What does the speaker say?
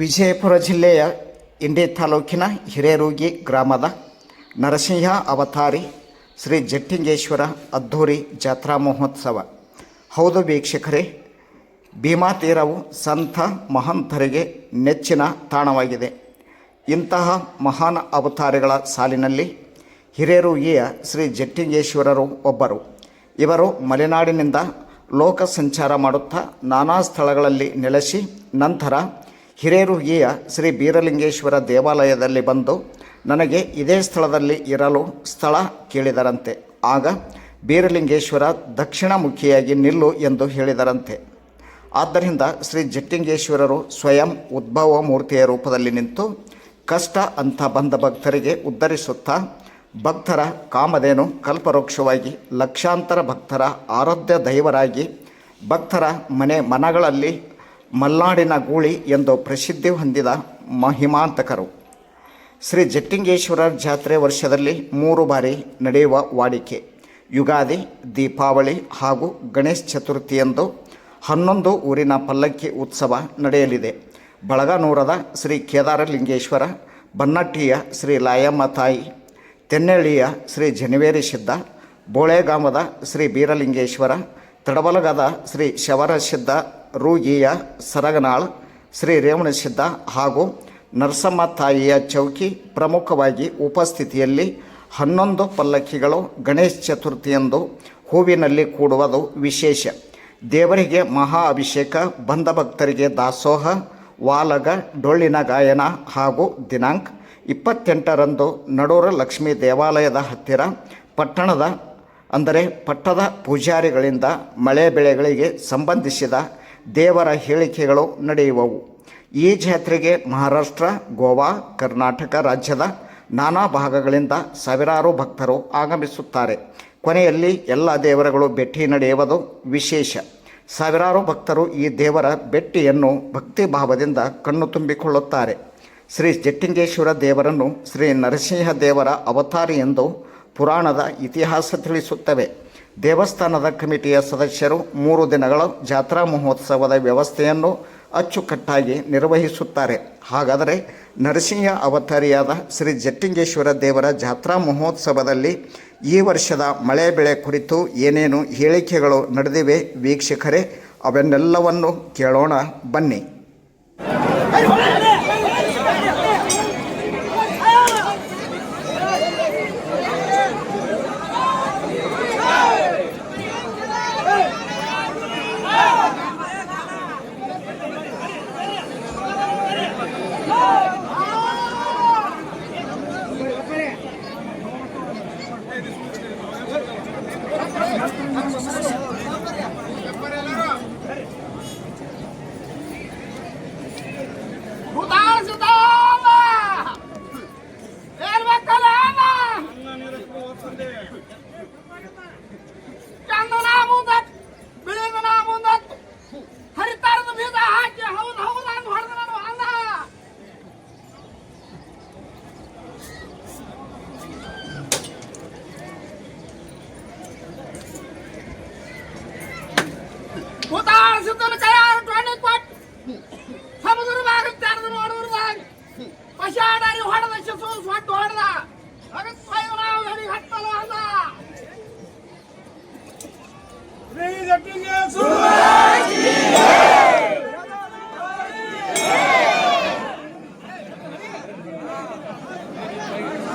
ವಿಜಯಪುರ ಜಿಲ್ಲೆಯ ಇಂಡಿ ತಾಲೂಕಿನ ಹಿರೇರೂಗಿ ಗ್ರಾಮದ ನರಸಿಂಹ ಅವತಾರಿ ಶ್ರೀ ಜಟ್ಟಿಂಗೇಶ್ವರ ಅದ್ಧೂರಿ ಜಾತ್ರಾ ಮಹೋತ್ಸವ. ಹೌದು ವೀಕ್ಷಕರೇ ಭೀಮಾತೀರವು ಸಂತ ಮಹಂತರಿಗೆ ನೆಚ್ಚಿನ ತಾಣವಾಗಿದೆ. ಇಂತಹ ಮಹಾನ್ ಅವತಾರಿಗಳ ಸಾಲಿನಲ್ಲಿ ಹಿರೇರೂಗಿಯ ಶ್ರೀ ಜಟ್ಟಿಂಗೇಶ್ವರರು ಒಬ್ಬರು. ಇವರು ಮಲೆನಾಡಿನಿಂದ ಲೋಕ ಸಂಚಾರ ಮಾಡುತ್ತಾ ನಾನಾ ಸ್ಥಳಗಳಲ್ಲಿ ನೆಲೆಸಿ ನಂತರ ಹಿರೇರುಗಿಯ ಶ್ರೀ ಬೀರಲಿಂಗೇಶ್ವರ ದೇವಾಲಯದಲ್ಲಿ ಬಂದು ನನಗೆ ಇದೇ ಸ್ಥಳದಲ್ಲಿ ಇರಲು ಸ್ಥಳ ಕೇಳಿದರಂತೆ. ಆಗ ಬೀರಲಿಂಗೇಶ್ವರ ದಕ್ಷಿಣಮುಖಿಯಾಗಿ ನಿಲ್ಲು ಎಂದು ಹೇಳಿದರಂತೆ. ಆದ್ದರಿಂದ ಶ್ರೀ ಜಟ್ಟಿಂಗೇಶ್ವರರು ಸ್ವಯಂ ಉದ್ಭವ ಮೂರ್ತಿಯ ರೂಪದಲ್ಲಿ ನಿಂತು ಕಷ್ಟ ಅಂತ ಬಂದ ಭಕ್ತರಿಗೆ ಉದ್ಧರಿಸುತ್ತಾ ಭಕ್ತರ ಕಾಮಧೇನು ಕಲ್ಪರೋಕ್ಷವಾಗಿ ಲಕ್ಷಾಂತರ ಭಕ್ತರ ಆರಾಧ್ಯ ದೈವರಾಗಿ ಭಕ್ತರ ಮನೆ ಮನಗಳಲ್ಲಿ ಮಲ್ನಾಡಿನ ಗೂಳಿ ಎಂದು ಪ್ರಸಿದ್ಧಿ ಹೊಂದಿದ ಮಹಿಮಾಂತಕರು. ಶ್ರೀ ಜಟ್ಟಿಂಗೇಶ್ವರ ಜಾತ್ರೆ ವರ್ಷದಲ್ಲಿ ಮೂರು ಬಾರಿ ನಡೆಯುವ ವಾಡಿಕೆ. ಯುಗಾದಿ, ದೀಪಾವಳಿ ಹಾಗೂ ಗಣೇಶ ಚತುರ್ಥಿಯಂದು ಹನ್ನೊಂದು ಊರಿನ ಪಲ್ಲಕ್ಕಿ ಉತ್ಸವ ನಡೆಯಲಿದೆ. ಬಳಗನೂರದ ಶ್ರೀ ಕೇದಾರಲಿಂಗೇಶ್ವರ, ಬನ್ನಟ್ಟಿಯ ಶ್ರೀ ಲಾಯಮ್ಮ ತಾಯಿ ತೆನ್ನಳ್ಳಿಯ ಶ್ರೀ ಜನಿವೇರಿ ಸಿದ್ಧ ಬೋಳೆಗಾಮದ ಶ್ರೀ ಬೀರಲಿಂಗೇಶ್ವರ ತಡಬಲಗದ ಶ್ರೀ ಶವರಸಿದ್ಧ ರೂಗಿಯ ಸರಗನಾಳ್, ಶ್ರೀ ರೇವಣಸಿದ್ಧ ಹಾಗೂ ನರಸಮ್ಮ ತಾಯಿಯ ಚೌಕಿ ಪ್ರಮುಖವಾಗಿ ಉಪಸ್ಥಿತಿಯಲ್ಲಿ ಹನ್ನೊಂದು ಪಲ್ಲಕ್ಕಿಗಳು ಗಣೇಶ ಚತುರ್ಥಿಯಂದು ಹೂವಿನಲ್ಲಿ ಕೂಡುವುದು ವಿಶೇಷ. ದೇವರಿಗೆ ಮಹಾ ಅಭಿಷೇಕ, ಬಂದ ಭಕ್ತರಿಗೆ ದಾಸೋಹ, ವಾಲಗ, ಡೊಳ್ಳಿನ ಗಾಯನ ಹಾಗೂ ದಿನಾಂಕ. ಇಪ್ಪತ್ತೆಂಟರಂದು ನಡೂರ ಲಕ್ಷ್ಮೀ ದೇವಾಲಯದ ಹತ್ತಿರ ಪಟ್ಟಣದ, ಅಂದರೆ ಪಟ್ಟದ ಪೂಜಾರಿಗಳಿಂದ ಮಳೆ ಬೆಳೆಗಳಿಗೆ ಸಂಬಂಧಿಸಿದ ದೇವರ ಹೇಳಿಕೆಗಳು ನಡೆಯುವವು. ಈ ಜಾತ್ರೆಗೆ ಮಹಾರಾಷ್ಟ್ರ, ಗೋವಾ, ಕರ್ನಾಟಕ ರಾಜ್ಯದ ನಾನಾ ಭಾಗಗಳಿಂದ ಸಾವಿರಾರು ಭಕ್ತರು ಆಗಮಿಸುತ್ತಾರೆ. ಕೊನೆಯಲ್ಲಿ ಎಲ್ಲ ದೇವರುಗಳು ಭೇಟಿ ನಡೆಯುವುದು ವಿಶೇಷ. ಸಾವಿರಾರು ಭಕ್ತರು ಈ ದೇವರ ಭೇಟಿಯನ್ನು ಭಕ್ತಿ ಭಾವದಿಂದ ಕಣ್ಣು ತುಂಬಿಕೊಳ್ಳುತ್ತಾರೆ. ಶ್ರೀ ಜಟ್ಟಿಂಗೇಶ್ವರ ದೇವರನ್ನು ಶ್ರೀ ನರಸಿಂಹ ದೇವರ ಅವತಾರಿ ಎಂದು ಪುರಾಣದ ಇತಿಹಾಸ ತಿಳಿಸುತ್ತವೆ. ದೇವಸ್ಥಾನದ ಕಮಿಟಿಯ ಸದಸ್ಯರು ಮೂರು ದಿನಗಳ ಜಾತ್ರಾ ಮಹೋತ್ಸವದ ವ್ಯವಸ್ಥೆಯನ್ನು ಅಚ್ಚುಕಟ್ಟಾಗಿ ನಿರ್ವಹಿಸುತ್ತಾರೆ. ಹಾಗಾದರೆ ನರಸಿಂಹ ಅವತಾರಿಯಾದ ಶ್ರೀ ಜಟ್ಟಿಂಗೇಶ್ವರ ದೇವರ ಜಾತ್ರಾ ಮಹೋತ್ಸವದಲ್ಲಿ ಈ ವರ್ಷದ ಮಳೆ ಬೆಳೆ ಕುರಿತು ಏನೇನು ಹೇಳಿಕೆಗಳು ನಡೆದಿವೆ ವೀಕ್ಷಕರೇ, ಅವನ್ನೆಲ್ಲವನ್ನು ಕೇಳೋಣ ಬನ್ನಿ. ಚಂದನ ಮುಂದತ್ ಬಿಳಿದನ ಮುಂದತ್ ಹರಿತಾರದ ಬೀಜ ಹಾಕಿ ಹೌದು ಹೌದು ಅಂತ ಹೊಡೆದ ನಾನು ಅಲ್ಲ ಭೂತಾಳ ಸುತ್ತಲ ಕೈ ಟೊಣ್ಣಿ ಕೊಟ್ಟು ಸಮುದ್ರದಾಗ ತೆರೆದು ನೋಡುವುದಾಗ ಪಶಾಡಾರಿ ಹೊಡೆದ ಶಿಶು ಸೊಟ್ಟು ಹೊಡೆದ